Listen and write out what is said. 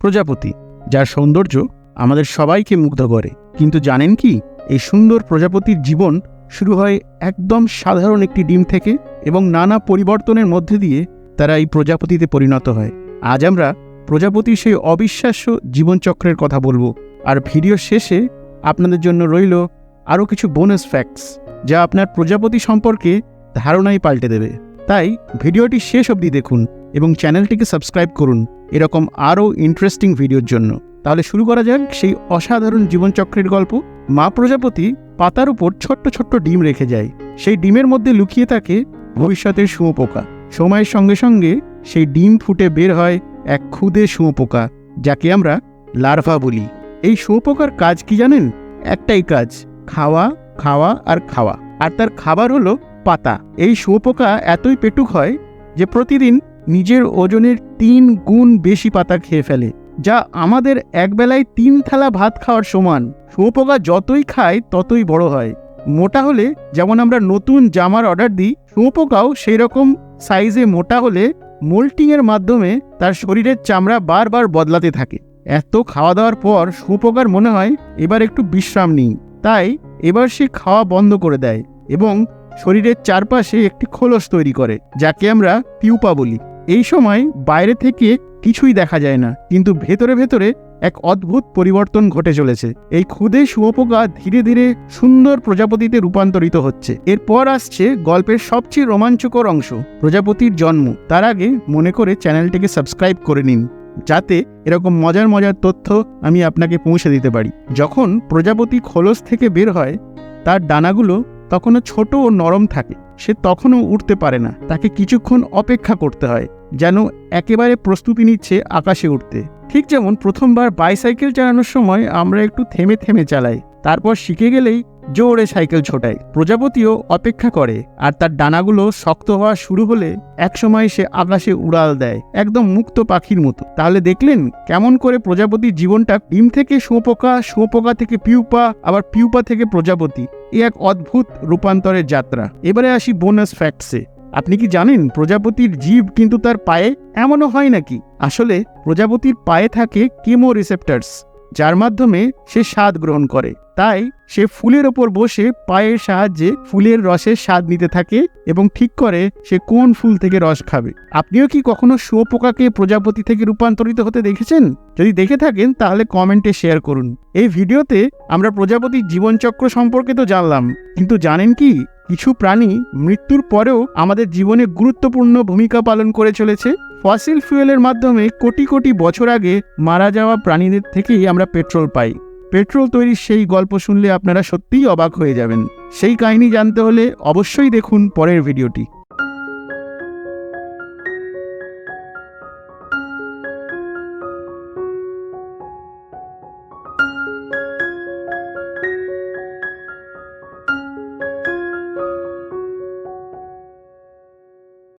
প্রজাপতি, যার সৌন্দর্য আমাদের সবাইকে মুগ্ধ করে। কিন্তু জানেন কি, এই সুন্দর প্রজাপতির জীবন শুরু হয় একদম সাধারণ একটি ডিম থেকে এবং নানা পরিবর্তনের মধ্যে দিয়ে তারা এই প্রজাপতিতে পরিণত হয়। আজ আমরা প্রজাপতির সেই অবিশ্বাস্য জীবনচক্রের কথা বলব। আর ভিডিও শেষে আপনাদের জন্য রইল আরও কিছু বোনাস ফ্যাক্টস যা আপনার প্রজাপতি সম্পর্কে ধারণাই পাল্টে দেবে। তাই ভিডিওটি শেষ অবধি দেখুন। এবং চ্যানেলটিকে সাবস্ক্রাইব করুন। এরকম আরও ইন্টারেস্টিং ভিডিওর জন্য। তাহলে শুরু করা যাক সেই অসাধারণ জীবনচক্রের গল্প। মা প্রজাপতি পাতার উপর ছোট্ট ছোট্ট ডিম রেখে যায়। সেই ডিমের মধ্যে লুকিয়ে থাকে ভবিষ্যতের শুঁয়োপোকা সময়ের সঙ্গে সঙ্গে সেই ডিম ফুটে বের হয় এক ক্ষুদে শুঁয়োপোকা যাকে আমরা লার্ভা বলি। এই শুঁয়োপোকার কাজ কি জানেন? একটাই কাজ, খাওয়া খাওয়া আর খাওয়া। আর তার খাবার হলো পাতা। এই শুঁয়োপোকা এতই পেটুক হয় যে প্রতিদিন নিজের ওজনের তিন গুণ বেশি পাতা খেয়ে ফেলে, যা আমাদের একবেলায় তিন থালা ভাত খাওয়ার সমান। শুঁয়োপোকা যতই খায়, ততই বড় হয়। মোটা হলে, যেমন আমরা নতুন জামার অর্ডার দিই, শুঁয়োপোকাও সেই রকম সাইজে মোটা হলে মোল্টিংয়ের মাধ্যমে তার শরীরের চামড়া বারবার বদলাতে থাকে। এত খাওয়া দাওয়ার পর শুঁয়োপোকার মনে হয় এবার একটু বিশ্রাম নিই। তাই এবার সে খাওয়া বন্ধ করে দেয় এবং শরীরের চারপাশে একটি খোলস তৈরি করে, যাকে আমরা পিউপা বলি। এই সময় বাইরে থেকে কিছুই দেখা যায় না, কিন্তু ভেতরে ভেতরে এক অদ্ভুত পরিবর্তন ঘটে চলেছে। এই ক্ষুদে শুয়োপোকা ধীরে ধীরে সুন্দর প্রজাপতিতে রূপান্তরিত হচ্ছে। এরপর আসছে গল্পের সবচেয়ে রোমাঞ্চকর অংশ, প্রজাপতির জন্ম। তার আগে মনে করে চ্যানেলটিকে সাবস্ক্রাইব করে নিন, যাতে এরকম মজার মজার তথ্য আমি আপনাকে পৌঁছে দিতে পারি। যখন প্রজাপতি খোলস থেকে বের হয়, তার ডানাগুলো তখনও ছোট ও নরম থাকে। সে তখনও উঠতে পারে না। তাকে কিছুক্ষণ অপেক্ষা করতে হয়, যেন একেবারে প্রস্তুতি নিচ্ছে আকাশে উঠতে ঠিক যেমন প্রথমবার বাইসাইকেল চালানোর সময় আমরা একটু থেমে থেমে চালাই, তারপর শিখে গেলেই জোরে সাইকেল ছোটায়। প্রজাপতিও অপেক্ষা করে, আর তার ডানাগুলো শক্ত হওয়া শুরু হলে একসময় সে আকাশে উড়াল দেয়, একদম মুক্ত পাখির মতো। তাহলে দেখলেন কেমন করে প্রজাপতির জীবনটা ডিম থেকে শুঁয়োপোকা শুঁয়োপোকা থেকে পিউপা, আবার পিউপা থেকে প্রজাপতি। এ এক অদ্ভুত রূপান্তরের যাত্রা। এবারে আসি বোনাস ফ্যাক্টসে আপনি কি জানেন প্রজাপতির জীব কিন্তু তার পায়ে এমনও হয় নাকি? আসলে প্রজাপতির পায়ে থাকে কেমো রিসেপ্টার্স যার মাধ্যমে সে স্বাদ গ্রহণ করে। তাই সে ফুলের ওপর বসে পায়ের সাহায্যে ফুলের রসের স্বাদ নিতে থাকে এবং ঠিক করে সে কোন ফুল থেকে রস খাবে। আপনিও কি কখনো শুয়োপোকাকে প্রজাপতি থেকে রূপান্তরিত হতে দেখেছেন? যদি দেখে থাকেন, তাহলে কমেন্টে শেয়ার করুন। এই ভিডিওতে আমরা প্রজাপতির জীবনচক্র সম্পর্কে তো জানলাম, কিন্তু জানেন কি, কিছু প্রাণী মৃত্যুর পরেও আমাদের জীবনে গুরুত্বপূর্ণ ভূমিকা পালন করে চলেছে? ফসিল ফুয়েলের মাধ্যমে কোটি কোটি বছর আগে মারা যাওয়া প্রাণীদের থেকেই আমরা পেট্রোল পাই। পেট্রোল তৈরির সেই গল্প শুনলে আপনারা সত্যিই অবাক হয়ে যাবেন। সেই কাহিনী জানতে হলে অবশ্যই দেখুন পরের ভিডিওটি।